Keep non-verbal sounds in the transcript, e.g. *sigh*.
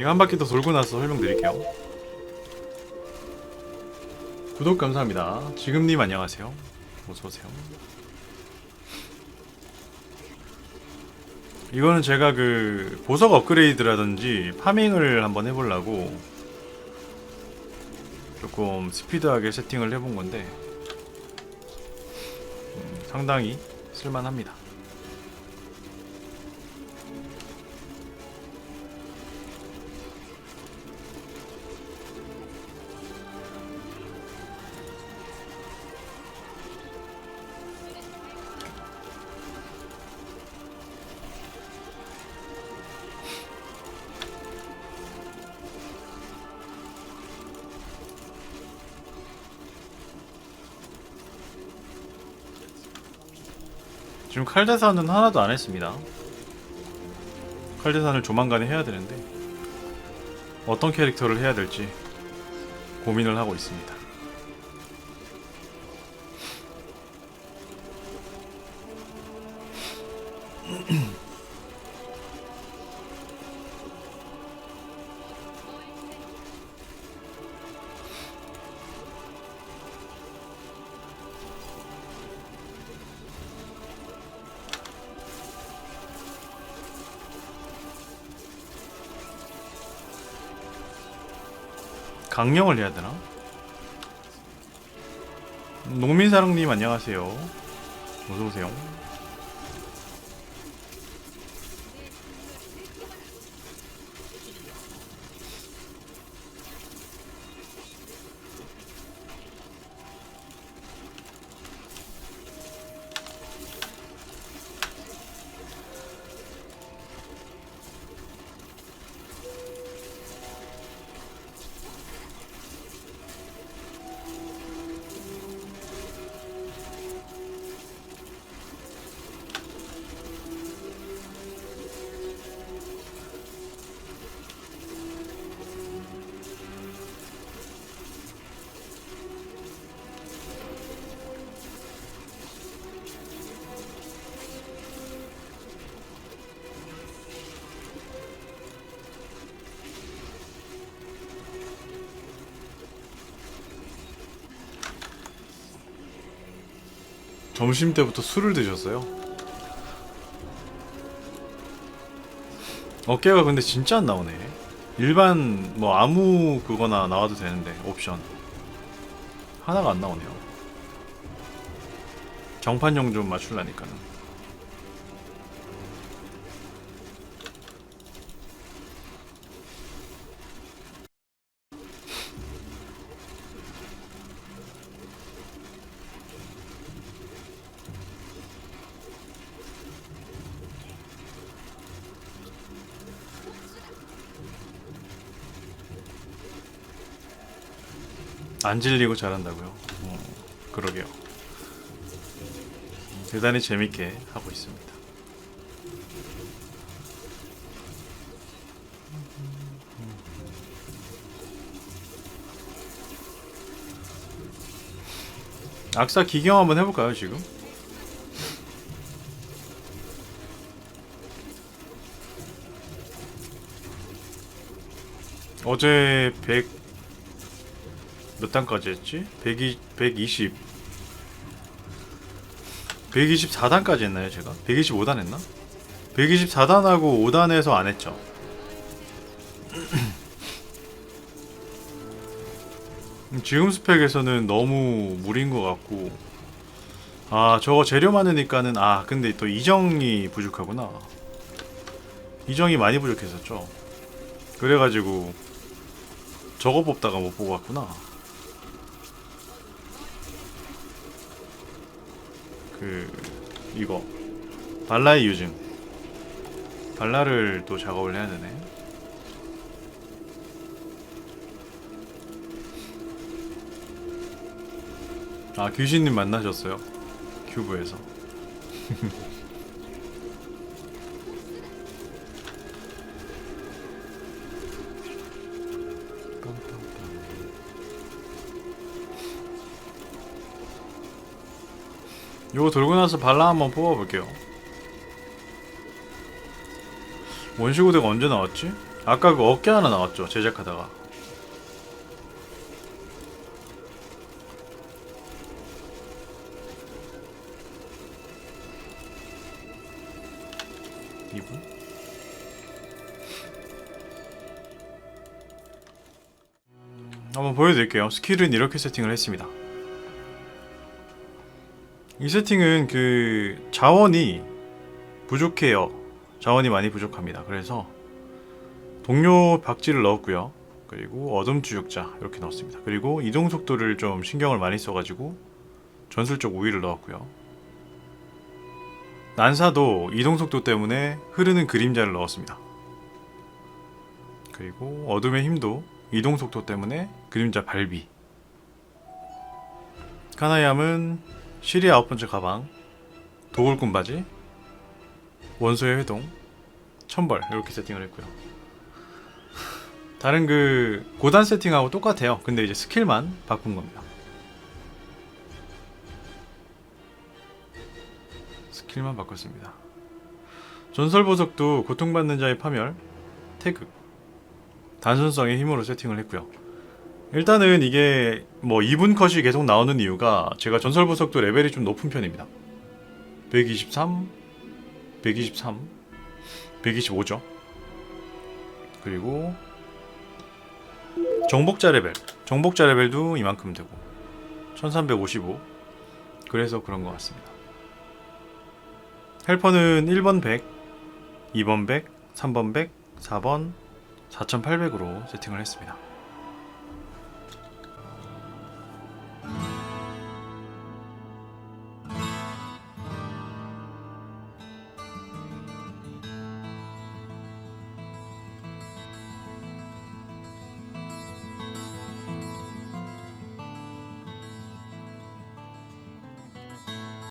이거 한 바퀴 더 돌고 나서 설명드릴게요. 구독 감사합니다. 지금님 안녕하세요. 어서오세요. 이거는 제가 그 보석 업그레이드라든지 파밍을 한번 해보려고 조금 스피드하게 세팅을 해본 건데 음, 상당히 쓸만합니다. 지금 칼대산은 하나도 안 했습니다. 칼대산을 조만간에 해야 되는데 어떤 캐릭터를 해야 될지 고민을 하고 있습니다. *clears throat* 강령을 해야 되나? 농민사랑님 안녕하세요. 어서 오세요. 점심 때부터 술을 드셨어요? 어깨가 근데 진짜 안 나오네. 일반 뭐 아무 그거나 나와도 되는데 옵션 하나가 안 나오네요. 경판용 좀 맞출라니까는. 안 질리고 잘한다고요? 어, 그러게요. 대단히 재밌게 하고 있습니다. 악사 기경 한번 해볼까요 지금? 어제 100 몇 단까지 했지? 120, 120 124단까지 했나요 제가? 125단 했나? 124단하고 5단에서 안 했죠 *clears throat* 지금 스펙에서는 너무 무리인 것 같고 아 저거 재료 많으니까는 아 근데 또 이정이 부족하구나 이정이 많이 부족했었죠 그래가지고 저거 뽑다가 못 왔구나 그 이거. 발라의 유증. 발라를 또 작업을 해야 되네. 아 귀신님 만나셨어요? 큐브에서 *laughs* 요거 돌고 나서 발라 한번 뽑아볼게요. 원시고대가 언제 나왔지? 아까 그 어깨 하나 나왔죠 제작하다가. 이분? 한번 보여드릴게요. 스킬은 이렇게 세팅을 했습니다 이 세팅은 그 자원이 부족해요 자원이 많이 부족합니다 그래서 동료 박쥐를 넣었고요. 그리고 어둠 주육자 이렇게 넣었습니다. 그리고 이동 속도를 좀 신경을 많이 써가지고 전술적 우위를 넣었고요. 난사도 이동 속도 때문에 흐르는 그림자를 넣었습니다. 그리고 어둠의 힘도 이동 속도 때문에 그림자 발비. 카나이암은 시리 아홉 번째 가방, 도굴꾼 바지, 원소의 회동, 천벌 이렇게 세팅을 했고요. 다른 그 고단 세팅하고 똑같아요. 근데 이제 스킬만 바꾼 겁니다. 스킬만 바꿨습니다. 전설 보석도 고통받는 자의 파멸, 태극, 단순성의 힘으로 세팅을 했고요. 일단은 이게 뭐 2분 컷이 계속 나오는 이유가 제가 전설 보석도 레벨이 좀 높은 편입니다. 123, 123, 125죠. 그리고 정복자 레벨 정복자 레벨도 이만큼 되고 1355 그래서 그런 것 같습니다 헬퍼는 1번 100 2번 100 3번 100 4번 4800으로 세팅을 했습니다